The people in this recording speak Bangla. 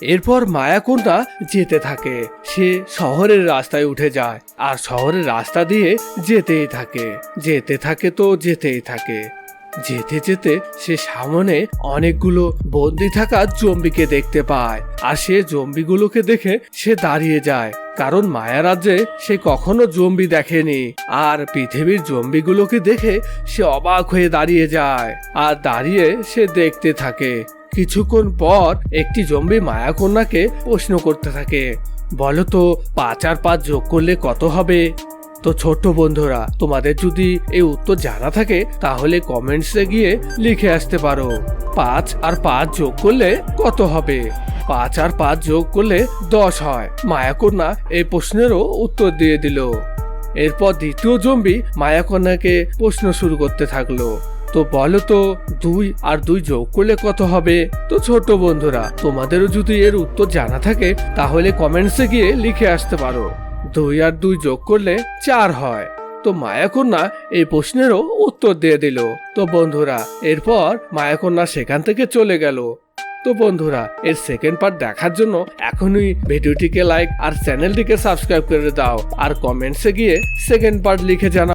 এরপর মায়াকন্যা যেতে থাকে। সে শহরের রাস্তায় উঠে যায় আর শহরের রাস্তা দিয়ে যেতেই থাকে। যেতে থাকে তো যেতেই থাকে। যেতে যেতে সে সামনে অনেকগুলো বন্দি থাকা জম্বিকে দেখতে পায় আর সে জম্বিগুলোকে দেখে সে দাঁড়িয়ে যায়। কারণ মায়া রাজ্যে সে কখনো জম্বি দেখেনি আর পৃথিবীর জম্বিগুলোকে দেখে সে অবাক হয়ে দাঁড়িয়ে যায়। আর দাঁড়িয়ে সে দেখতে থাকে। কিছুক্ষণ পর একটি জম্বি মায়াকন্যাকে প্রশ্ন করতে থাকে, বলো তো, পাঁচ আর পাঁচ যোগ করলে কত হবে? তো ছোট্ট বন্ধুরা, তোমাদের যদি এই উত্তর জানা থাকে, তাহলে কমেন্টসে গিয়ে লিখে আসতে পারো, পাঁচ আর পাঁচ যোগ করলে কত হবে? পাঁচ আর পাঁচ যোগ করলে দশ হয়। মায়াকন্যা এই প্রশ্নেরও উত্তর দিয়ে দিল। এরপর দ্বিতীয় জম্বি মায়াকন্যাকে প্রশ্ন শুরু করতে থাকল তো বলো তো, দুই আর দুই যোগ করলে কত হবে? তো ছোট বন্ধুরা, তোমাদেরও যদি এর উত্তর জানা থাকে, তাহলে কমেন্টসে গিয়ে লিখে আসতে পারো। দুই আর দুই যোগ করলে চার হয়। তো মায়াকন্যা এই প্রশ্নেরও উত্তর দিয়ে দিল। তো বন্ধুরা, এরপর মায়াকন্যা সেখান থেকে চলে গেল। তো বন্ধুরা, এর সেকেন্ড পার্ট দেখার জন্য এখনই ভিডিওটিকে লাইক আর চ্যানেলটিকে সাবস্ক্রাইব করে দাও। আর কমেন্টসে গিয়ে সেকেন্ড পার্ট লিখে জানাও।